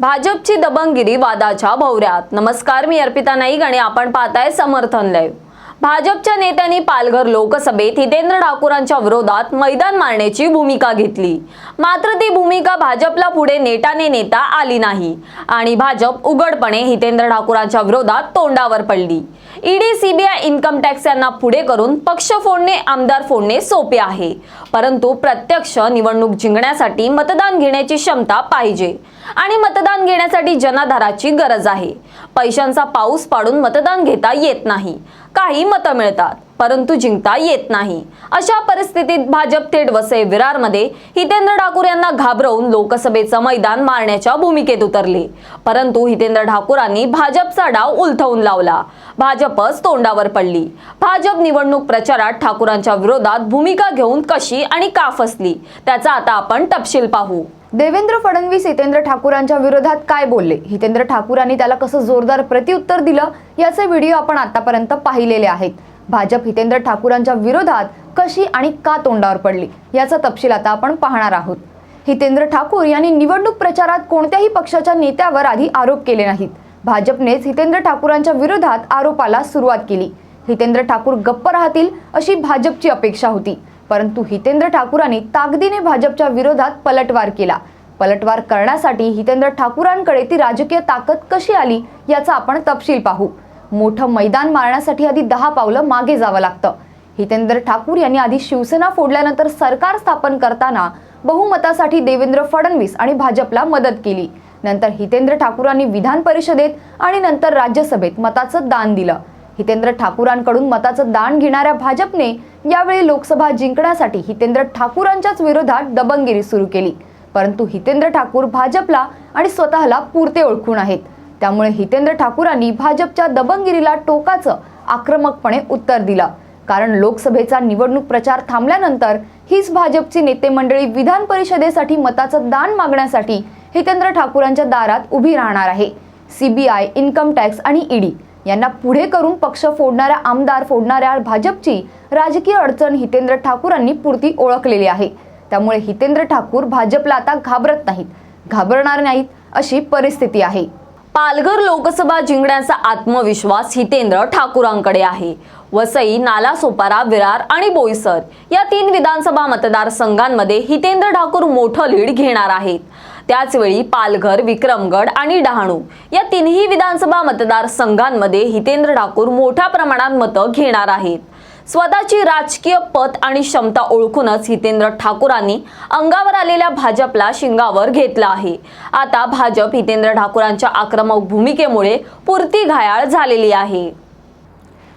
भाजपची दबंगिरी वादाच्या भोवऱ्यात नमस्कार मी अर्पिता नाईक आणि आपण पाहताय समर्थन लाईव्ह भाजपच्या नेत्यांनी पालघर लोकसभेत हितेंद्र ठाकूरांच्या विरोधात मैदान मारण्याची भूमिका घेतली. मात्र ती भूमिका भाजपला पुढे नेटाने नेता आली नाही आणि भाजप उघडपणे हितेंद्र ठाकूरांच्या विरोधात तोंडावर पडली. ईडी सीबीआय इन्कम टॅक्स यांना पुढे करून पक्ष फोडणे आमदार फोडणे सोपे आहे. परंतु प्रत्यक्ष निवडणूक जिंकण्यासाठी मतदान घेण्याची क्षमता पाहिजे आणि मतदान घेण्यासाठी जनाधाराची गरज आहे. पैशांचा पाऊस पाडून मतदान घेता येत नाही. काही मतं मिळतात परंतु जिंकता येत नाही. अशा परिस्थितीत भाजप थेट वसई विरारमध्ये हितेंद्र ठाकूर यांना घाबरवून लोकसभेचं मैदान मारण्याच्या भूमिकेत उतरले. परंतु हितेंद्र ठाकूरांनी भाजपचा डाव उलथवून लावला. भाजपच तोंडावर पडली. भाजप निवडणूक प्रचारात ठाकूरांच्या विरोधात भूमिका घेऊन कशी आणि का फसली त्याचा आता आपण तपशील पाहू. देवेंद्र फडणवीस हितेंद्र ठाकूरांच्या विरोधात काय बोलले? हितेंद्र ठाकूरांनी त्याला कसं जोरदार प्रत्युत्तर दिलं? याचे व्हिडिओ आपण आतापर्यंत पाहिलेले आहेत. भाजप हितेंद्र ठाकूरांच्या विरोधात कशी आणि का तोंडावर पडली? याचा तपशील आता आपण पाहणार आहोत. हितेंद्र ठाकूर यांनी निवडणूक प्रचारात कोणत्याही पक्षाच्या नेत्यावर आधी आरोप केले नाहीत. भाजपनेच हितेंद्र ठाकूरांच्या विरोधात आरोपाला सुरुवात केली. हितेंद्र ठाकूर गप्प राहतील अशी भाजपची अपेक्षा होती. परंतु हितेंद्र ठाकूरांनी ताकदीने भाजपच्या विरोधात पलटवार केला. पलटवार करण्यासाठी हितेंद्र ठाकूरांकडे ती राजकीय ताकद कशी आली याचा आपण तपशील पाहू. मोठं मैदान मारण्यासाठी आधी दहा पावलं मागे जावं लागतं. हितेंद्र ठाकूर यांनी आधी शिवसेना फोडल्यानंतर सरकार स्थापन करताना बहुमतासाठी देवेंद्र फडणवीस आणि भाजपला मदत केली. नंतर हितेंद्र ठाकूरांनी विधान परिषदेत आणि नंतर राज्यसभेत मताचं दान दिलं. हितेंद्र ठाकूरांकडून मताचं दान घेणाऱ्या भाजपने यावेळी लोकसभा जिंकण्यासाठी हितेंद्र ठाकूरांच्याच विरोधात दबंगिरी सुरू केली. परंतु हितेंद्र ठाकूर भाजपला आणि स्वतःला पुरते ओळखून आहेत. त्यामुळे हितेंद्र ठाकूरांनी भाजपच्या दबंगिरीला टोकाचं आक्रमकपणे उत्तर दिलं. कारण लोकसभेचा निवडणूक प्रचार थांबल्यानंतर हीच भाजपची नेते मंडळी विधान परिषदेसाठी मताचं दान मागण्यासाठी हितेंद्र ठाकूरांच्या दारात उभी राहणार आहे. सीबीआय इन्कम टॅक्स आणि ईडी यांना पुढे करून पक्ष फोडणाऱ्या आमदार फोडणाऱ्या भाजपची राजकीय अडचण हितेंद्र ठाकूरांनी पुरती ओळखलेली आहे. त्यामुळे हितेंद्र ठाकूर भाजपला आता घाबरत नाहीत. घाबरणार नाहीत अशी परिस्थिती आहे. पालघर लोकसभा जिंकण्याचा आत्मविश्वास हितेंद्र ठाकूरांकडे आहे. वसई नालासोपारा विरार आणि बोईसर या तीन विधानसभा मतदारसंघांमध्ये हितेंद्र ठाकूर मोठं लीड घेणार आहेत. त्याचवेळी पालघर विक्रमगड आणि डहाणू या तिन्ही विधानसभा मतदारसंघांमध्ये हितेंद्र ठाकूर मोठ्या प्रमाणात मतं घेणार आहेत. स्वतःची राजकीय पत आणि क्षमता ओळखूनच हितेंद्र ठाकूरांनी अंगावर आलेल्या भाजपला शिंगावर घेतलं आहे. आता भाजप हितेंद्र ठाकूरांच्या आक्रमक भूमिकेमुळे पुरती घायाळ झालेली आहे.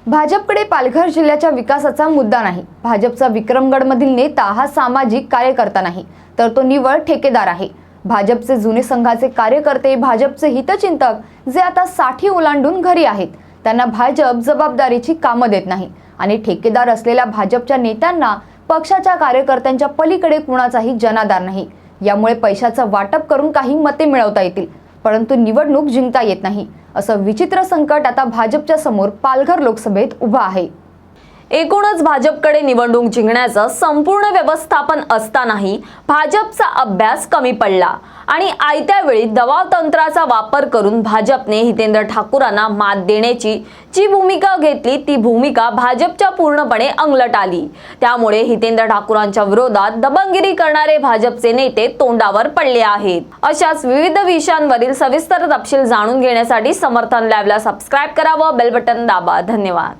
भाजपकडे पालघर जिल्ह्याच्या विकासाचा मुद्दा नाही. भाजपचा विक्रमगडमधील नेता हा सामाजिक कार्यकर्ता नाही तर तो निवळ ठेकेदार आहे. भाजपचे जुने संघाचे कार्यकर्ते भाजपचे हितचिंतक जे आता साठी ओलांडून घरी आहेत. त्यांना भाजप जबाबदारीची कामं देत नाही. आणि ठेकेदार असलेल्या भाजपच्या नेत्यांना पक्षाच्या कार्यकर्त्यांच्या पलीकडे कुणाचाही जनाधार नाही. यामुळे पैशाचं वाटप करून काही मते मिळवता येतील परंतु निवडणूक जिंकता येत नाही. असं विचित्र संकट आता भाजपच्या समोर पालघर लोकसभेत उभं आहे. एकूणच भाजपकडे निवडणूक जिंकण्याचं संपूर्ण व्यवस्थापन असतानाही भाजपचा अभ्यास कमी पडला. आणि आयत्या वेळी दबाव तंत्राचा वापर करून भाजपने हितेंद्र ठाकूरांना मात देण्याची जी भूमिका घेतली ती भूमिका भाजपच्या पूर्णपणे अंगलट आली. त्यामुळे हितेंद्र ठाकूरांच्या विरोधात दबंगिरी करणारे भाजपचे नेते तोंडावर पडले आहेत. अशाच विविध विषयांवरील सविस्तर तपशील जाणून घेण्यासाठी समर्थन लॅबला सबस्क्राईब करावं बेल बटन दाबा. धन्यवाद.